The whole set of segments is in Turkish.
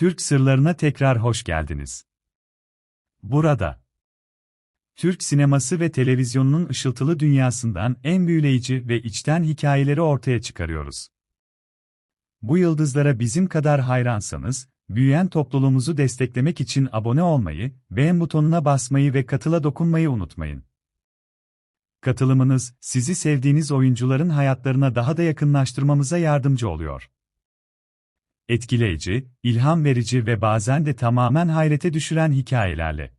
Türk sırlarına tekrar hoş geldiniz. Burada Türk sineması ve televizyonunun ışıltılı dünyasından en büyüleyici ve içten hikayeleri ortaya çıkarıyoruz. Bu yıldızlara bizim kadar hayransanız, büyüyen topluluğumuzu desteklemek için abone olmayı, beğen butonuna basmayı ve katıla dokunmayı unutmayın. Katılımınız, sizi sevdiğiniz oyuncuların hayatlarına daha da yakınlaştırmamıza yardımcı oluyor. Etkileyici, ilham verici ve bazen de tamamen hayrete düşüren hikayelerle.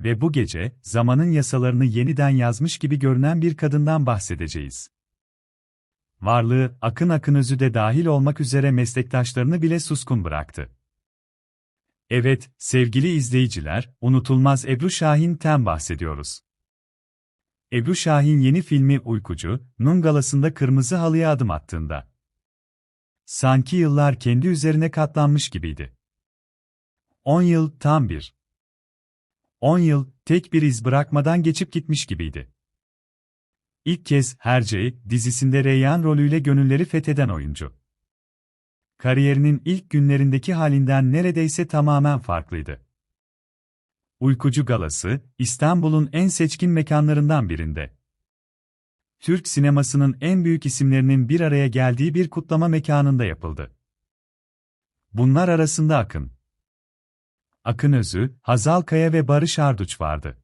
Ve bu gece, zamanın yasalarını yeniden yazmış gibi görünen bir kadından bahsedeceğiz. Varlığı, Akın Akınözü de dahil olmak üzere meslektaşlarını bile suskun bıraktı. Evet, sevgili izleyiciler, unutulmaz Ebru Şahin'ten bahsediyoruz. Ebru Şahin yeni filmi Uykucu, Nun galasında kırmızı halıya adım attığında. Sanki yıllar kendi üzerine katlanmış gibiydi. 10 yıl tam bir. 10 yıl tek bir iz bırakmadan geçip gitmiş gibiydi. İlk kez Hercai dizisinde Reyyan rolüyle gönülleri fetheden oyuncu. Kariyerinin ilk günlerindeki halinden neredeyse tamamen farklıydı. Uykucu Galası, İstanbul'un en seçkin mekanlarından birinde. Türk sinemasının en büyük isimlerinin bir araya geldiği bir kutlama mekanında yapıldı. Bunlar arasında Akın, Akın Özü, Hazal Kaya ve Barış Arduç vardı.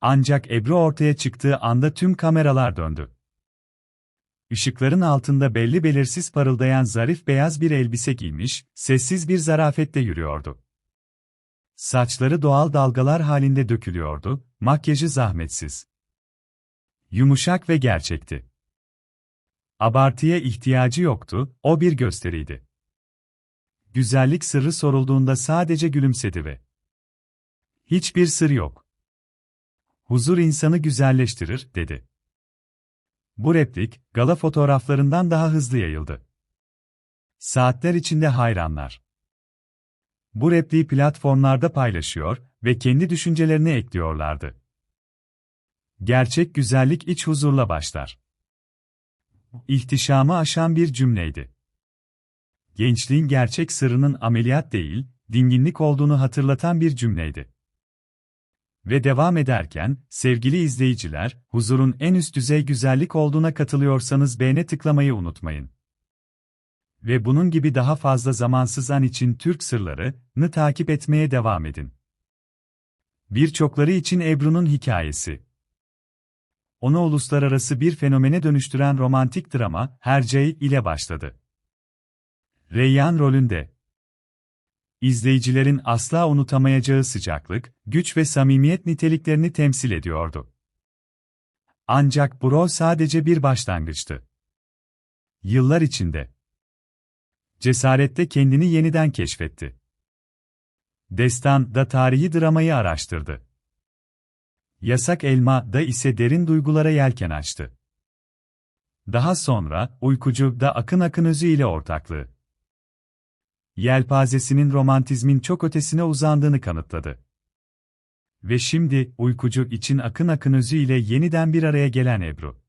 Ancak Ebru ortaya çıktığı anda tüm kameralar döndü. Işıkların altında belli belirsiz parıldayan zarif beyaz bir elbise giymiş, sessiz bir zarafetle yürüyordu. Saçları doğal dalgalar halinde dökülüyordu, makyajı zahmetsiz. Yumuşak ve gerçekti. Abartıya ihtiyacı yoktu, o bir gösteriydi. Güzellik sırrı sorulduğunda sadece gülümsedi ve Hiçbir sır yok. Huzur insanı güzelleştirir, dedi. Bu replik, gala fotoğraflarından daha hızlı yayıldı. Saatler içinde hayranlar. Bu repliği platformlarda paylaşıyor ve kendi düşüncelerini ekliyorlardı. Gerçek güzellik iç huzurla başlar. İhtişamı aşan bir cümleydi. Gençliğin gerçek sırrının ameliyat değil, dinginlik olduğunu hatırlatan bir cümleydi. Ve devam ederken, sevgili izleyiciler, huzurun en üst düzey güzellik olduğuna katılıyorsanız beğene tıklamayı unutmayın. Ve bunun gibi daha fazla zamansız an için Türk sırlarını takip etmeye devam edin. Birçokları için Ebru'nun hikayesi. Onu uluslararası bir fenomene dönüştüren romantik drama, Hercai ile başladı. Reyyan rolünde. İzleyicilerin asla unutamayacağı sıcaklık, güç ve samimiyet niteliklerini temsil ediyordu. Ancak bu rol sadece bir başlangıçtı. Yıllar içinde cesarette kendini yeniden keşfetti. Destan da tarihi dramayı araştırdı. Yasak Elma da ise derin duygulara yelken açtı. Daha sonra Uykucu da Akın Akın Özü ile ortaklığı yelpazesinin romantizmin çok ötesine uzandığını kanıtladı. Ve şimdi, uykucu için akın akın özü ile yeniden bir araya gelen Ebru.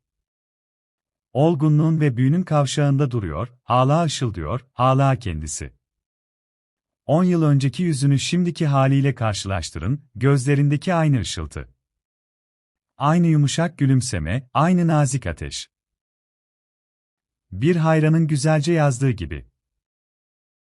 Olgunluğun ve büyünün kavşağında duruyor, hala ışıldıyor, hala kendisi. 10 yıl önceki yüzünü şimdiki haliyle karşılaştırın, gözlerindeki aynı ışıltı. Aynı yumuşak gülümseme, aynı nazik ateş. Bir hayranın güzelce yazdığı gibi.